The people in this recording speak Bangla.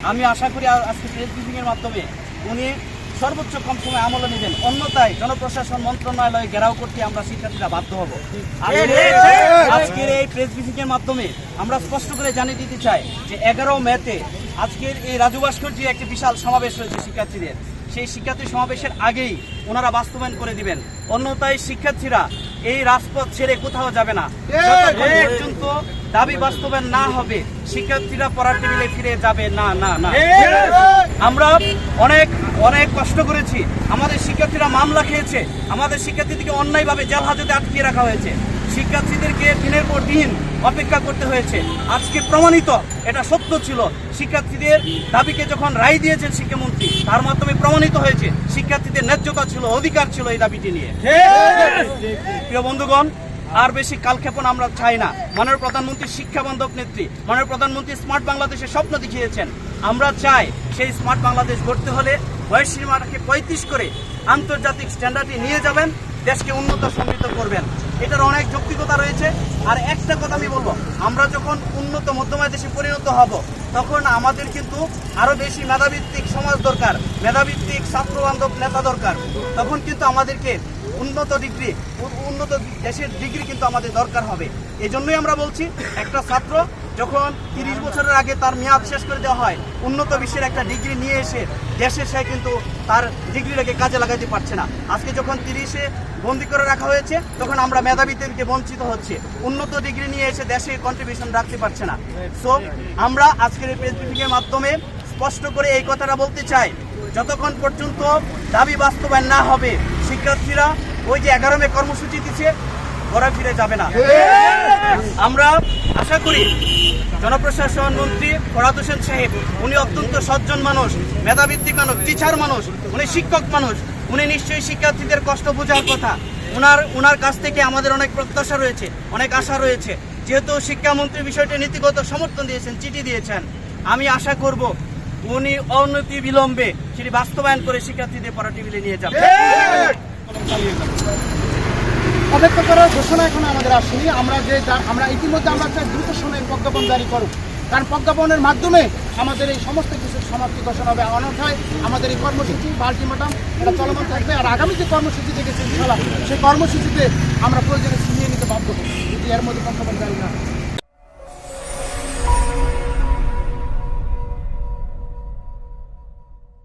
আমি আশা করি আজকে প্রেস ব্রিফিং এর মাধ্যমে উনি সর্বোচ্চ কম সময় আমলে নেবেন। অন্যথায় জনপ্রশাসন মন্ত্রণালয় ঘেরাও করতে আমরা শিক্ষার্থীরা বাধ্য হব। আজকের এই প্রেস ব্রিফিং এর মাধ্যমে আমরা স্পষ্ট করে জানিয়ে দিতে চাই যে এগারো মেতে আজকের এই রাজু ভাস্কর্যে একটি বিশাল সমাবেশ রয়েছে শিক্ষার্থীদের। সেই শিক্ষার্থী সমাবেশের আগেই ওনারা বাস্তবায়ন করে দিবেন। অন্যথায় শিক্ষার্থীরা এই রাজপথ ছেড়ে কোথাও যাবে না। পর্যন্ত দাবি বাস্তবায়ন না হবে শিক্ষার্থীরা পড়ার টেবিলে ফিরে যাবে। না না না। আমরা অনেক অনেক কষ্ট করেছি। আমাদের শিক্ষার্থীরা মামলা খেয়েছে। আমাদের শিক্ষার্থীদেরকে অন্যায়ভাবে জেল হাজতে আটকিয়ে রাখা হয়েছে। শিক্ষার্থীদেরকে দিনের পর দিন অপেক্ষা করতে হয়েছে। আজকে প্রমাণিত এটা সত্য ছিল। শিক্ষার্থীদের দাবিকে যখন রায় দিয়েছেন শিক্ষামন্ত্রী তার মাধ্যমে প্রমাণিত হয়েছে। শিক্ষার্থীদের ন্যায্যতা ছিল অধিকার ছিল এই দাবিটি নিয়ে। প্রিয় বন্ধুগণ আর বেশি কালক্ষেপণ আমরা চাই না। মাননীয় প্রধানমন্ত্রী শিক্ষা বান্ধব নেত্রী, মাননীয় প্রধানমন্ত্রী স্মার্ট বাংলাদেশের স্বপ্ন দেখিয়েছেন। আমরা চাই সেই স্মার্ট বাংলাদেশ গড়তে হলে বয়স সীমাটাকে পঁয়ত্রিশ করে আন্তর্জাতিক স্ট্যান্ডার্ডে নিয়ে যাবেন, দেশকে উন্নত সমৃদ্ধ করবেন। এটার অনেক যৌক্তিকতা রয়েছে। আর একটা কথা আমি বলব, আমরা যখন উন্নত মধ্যমায় দেশে পরিণত হব, তখন আমাদের কিন্তু আরও বেশি মেধাভিত্তিক সমাজ দরকার, মেধাভিত্তিক ছাত্র বান্ধব নেতা দরকার। তখন কিন্তু আমাদেরকে উন্নত ডিগ্রি উন্নত দেশের ডিগ্রি কিন্তু আমাদের দরকার হবে। এই জন্যই আমরা বলছি, একটা ছাত্র যখন তিরিশ বছরের আগে তার মেয়াদ শেষ করে দেওয়া হয়, উন্নত বিশ্বের একটা ডিগ্রি নিয়ে এসে দেশে সে কিন্তু তার ডিগ্রিটাকে কাজে লাগাতে পারছে না। আজকে যখন তিরিশে বন্দি করে রাখা হয়েছে, তখন আমরা মেধাবীদেরকে বঞ্চিত হচ্ছে। উন্নত ডিগ্রি নিয়ে এসে দেশে কন্ট্রিবিউশন রাখতে পারছে না। সো আমরা আজকের এই প্রেস মাধ্যমে স্পষ্ট করে এই কথাটা বলতে চাই, যতক্ষণ পর্যন্ত দাবি বাস্তবায়ন না হবে শিক্ষার্থীরা ওই যে এগারো মে কর্মসূচি দিচ্ছে ঘরে ফিরে যাবে না। আমরা আশা করি জনপ্রশাসন মন্ত্রী ফরাদ হোসেন সাহেব, উনি অত্যন্ত সজ্জন মানুষ, মেধাভিত্তিক মানুষ টিচার মানুষ, উনি শিক্ষক মানুষ, উনি নিশ্চয়ই শিক্ষার্থীদের কষ্ট বোঝার কথা। উনার উনার কাছ থেকে আমাদের অনেক প্রত্যাশা রয়েছে, অনেক আশা রয়েছে। যেহেতু শিক্ষামন্ত্রী বিষয়টি নীতিগত সমর্থন দিয়েছেন, চিঠি দিয়েছেন, আমি আশা করব উনি অনতি বিলম্বে সেটি বাস্তবায়ন করে শিক্ষার্থীদের পড়া টেবিলে নিয়ে যাবেন অপেক্ষা করার ঘোষণা এখন আমাদের আসেনি। আমরা যে আমরা ইতিমধ্যে আমরা চাই দ্রুত সময়ের প্রজ্ঞাপন জারি করুক কারণ প্রজ্ঞাপনের মাধ্যমে আমাদের এই সমস্ত কিছুর সমাপ্তি ঘোষণা হবে। অনথায় আমাদের এই কর্মসূচি বাল্টিমাটাম এটা চলমান থাকবে। আর আগামী যে কর্মসূচি ইনশাল্লাহ সেই কর্মসূচিতে আমরা প্রয়োজনে ছিনিয়ে নিতে বাধ্য যদি এর মধ্যে প্রজ্ঞাপন জারি না।